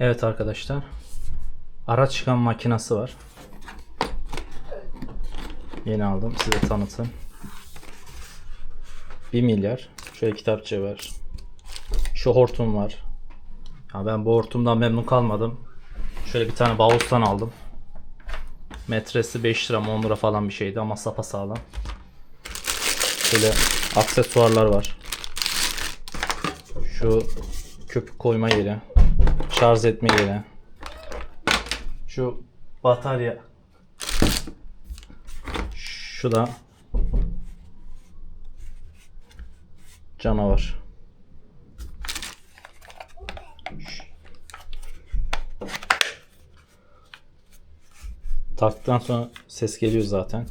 Evet arkadaşlar. Araç çıkan makinası var. Yeni aldım. Size tanıtım. 1 milyar. Şöyle kitapçı var. Şu hortum var. Ya ben bu hortumdan memnun kalmadım. Şöyle bir tane Bauhaus'tan aldım. Metresi 5 lira mı 10 lira falan bir şeydi ama sapasağlam. Şöyle aksesuarlar var. Şu köpük koyma yeri. Şarj etme yeri. Şu batarya. Şu da canavar. Taktıktan sonra ses geliyor zaten.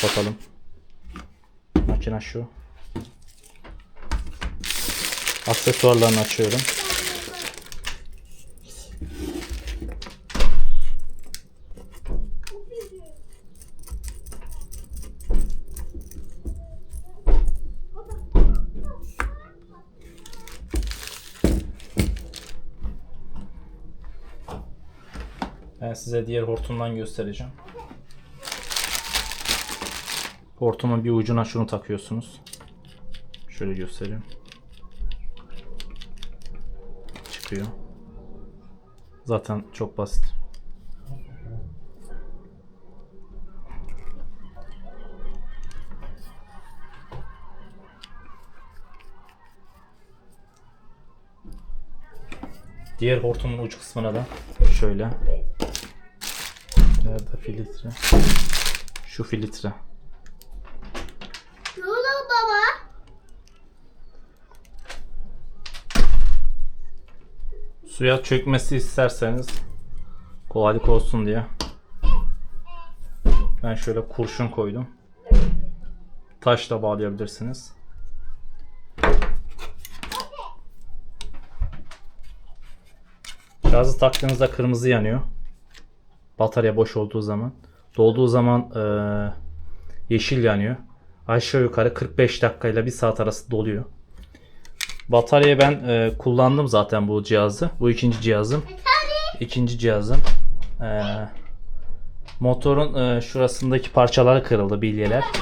Kapatalım. Makine şu. Aksesuarlarını açıyorum. Ben size diğer hortumdan göstereceğim. Hortumun bir ucuna şunu takıyorsunuz. Şöyle göstereyim. Çıkıyor. Zaten çok basit. Diğer hortumun uç kısmına da şöyle. Nerede filtre? Şu filtre. Ne oldu baba? Suya çökmesi isterseniz kolaylık olsun diye ben şöyle kurşun koydum. Taşla bağlayabilirsiniz. Şarjı taktığınızda kırmızı yanıyor. Batarya boş olduğu zaman. Dolduğu zaman eee, yeşil yanıyor. Aşağı yukarı 45 dakikayla 1 saat arası doluyor. Bataryayı ben e, kullandım zaten bu cihazı. Bu ikinci cihazım. İkinci cihazım. E, motorun e, şurasındaki parçaları kırıldı bilyeler.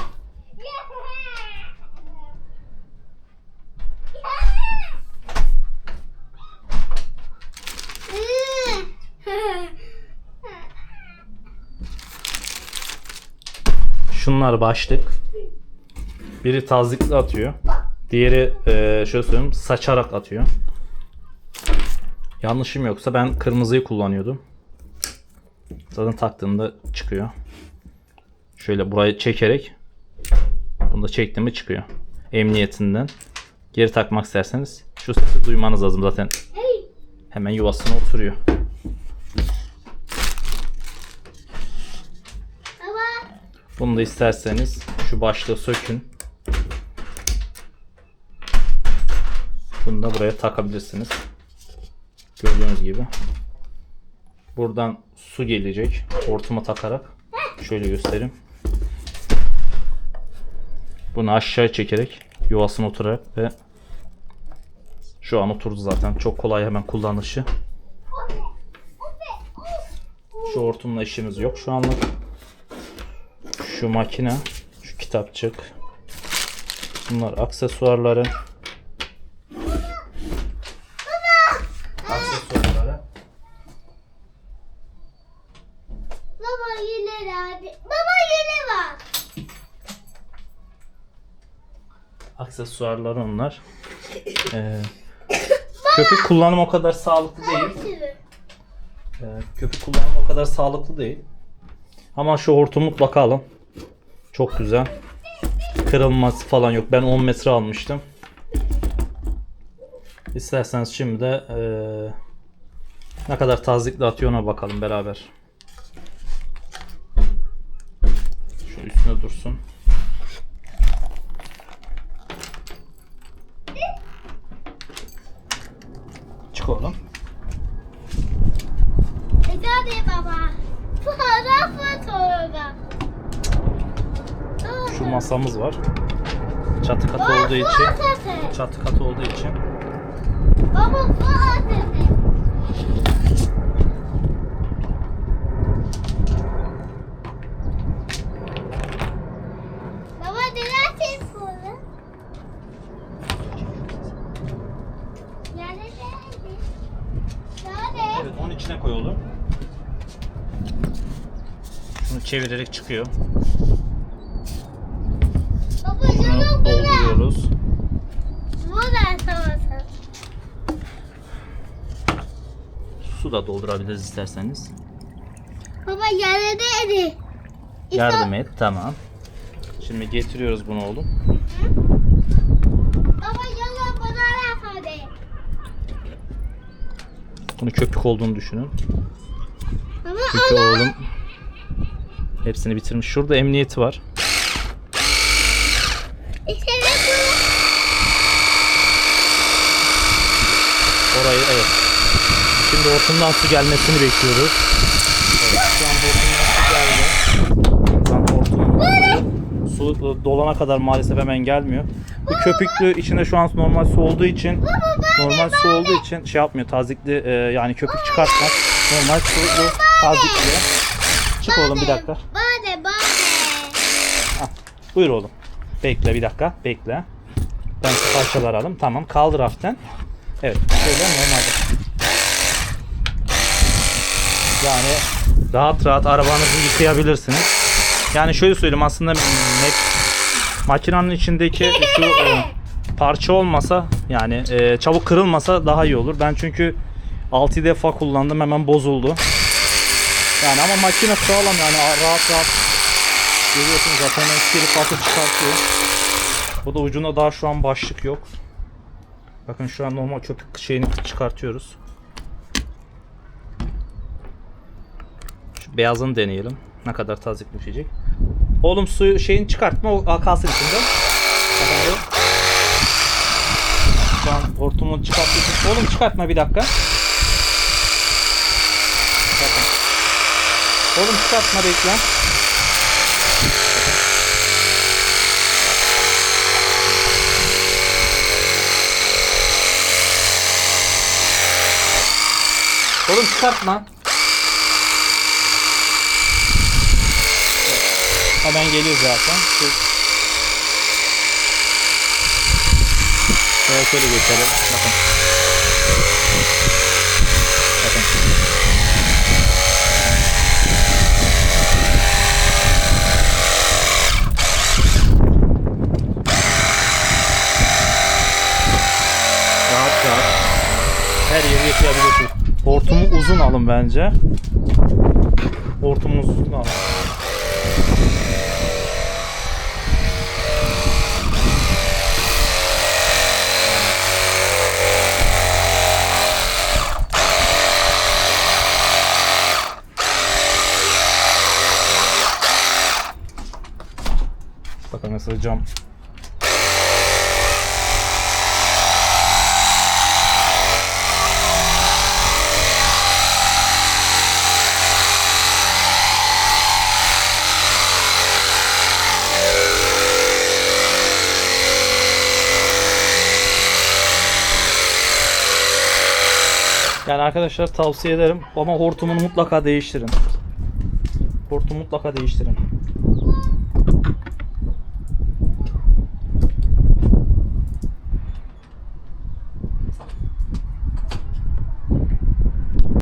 Şunlar başlık. Biri tazikli atıyor. Diğeri e, şöyle söyleyeyim saçarak atıyor. Yanlışım yoksa ben kırmızıyı kullanıyordum. Zaten taktığımda çıkıyor. Şöyle burayı çekerek bunu da çektiğimde çıkıyor. Emniyetinden. Geri takmak isterseniz şu sesi duymanız lazım zaten. Hemen yuvasına oturuyor. Bunu da isterseniz şu başlığı sökün. Bunu da buraya takabilirsiniz. Gördüğünüz gibi. Buradan su gelecek. Hortuma takarak. Şöyle göstereyim. Bunu aşağı çekerek yuvasına oturarak ve şu an oturdu zaten. Çok kolay hemen kullanışı. Şu hortumla işimiz yok şu anlık şu makine, şu kitapçık. Bunlar aksesuarları. Baba yine hadi. Baba yine var. Aksesuarları onlar. Ee, köpük kullanımı o kadar sağlıklı değil. Ee, köpük kullanımı o kadar sağlıklı değil. Ama şu hortumu mutlaka alın. Çok güzel. Kırılması falan yok. Ben 10 metre almıştım. İsterseniz şimdi de eee, ne kadar tazikli atıyor ona bakalım beraber. Şu üstüne dursun. Çık oğlum. Ece baba. Para fotoğrafı. Şu masamız var. Çatı katı olduğu için. Çatı katı olduğu için. Baba bu adı. Şunu çevirerek çıkıyor. Baba burada. dolduruyoruz. Burada savasın. Su da doldurabiliriz isterseniz. Baba yani nerede? Yardım et. Tamam. Şimdi getiriyoruz bunu oğlum. Baba yalan bana hadi. Bunu köpük olduğunu düşünün. Çünkü oğlum hepsini bitirmiş. Şurada emniyeti var. Orayı evet. Şimdi hortumdan su gelmesini bekliyoruz. Evet, şu an hortumdan su geldi. Şu an hortumun suyu- su e, dolana kadar maalesef hemen gelmiyor. Bu köpüklü içinde şu an normal su olduğu için normal su olduğu için şey yapmıyor. Tazikli e, yani köpük çıkartmaz. Normal su bu tazikliyor. Çık oğlum bir dakika. Bade bade. Buyur oğlum. Bekle bir dakika. Bekle. Ben şu parçaları alayım. Tamam. Kaldır hafiften. Evet. Şöyle normalde. Yani rahat rahat arabanızı yıkayabilirsiniz. Yani şöyle söyleyeyim aslında net makinenin içindeki şu e, parça olmasa yani e, çabuk kırılmasa daha iyi olur. Ben çünkü 6 defa kullandım hemen bozuldu. Yani ama makine sağlam yani rahat rahat Görüyorsunuz zaten skeri patı çıkartıyor. Bu da ucunda daha şu an başlık yok. Bakın şu an normal köpük şeyini çıkartıyoruz. Şu beyazını deneyelim. Ne kadar tazik düşecek. Oğlum suyu şeyini çıkartma o kalsın içinde. Şu an hortumunu çıkartıyorsun. Oğlum çıkartma bir dakika. Bakın. Oğlum çıkartma bekle. Oğlum çıkartma. Hemen geliyor zaten. Şöyle geçelim. Bakın. Rahat rahat. Yıkayabilirsiniz. Hortumu uzun alın bence. Hortumu uzun alın. Bakın mesela cam Yani arkadaşlar tavsiye ederim ama hortumunu mutlaka değiştirin. Hortumu mutlaka değiştirin.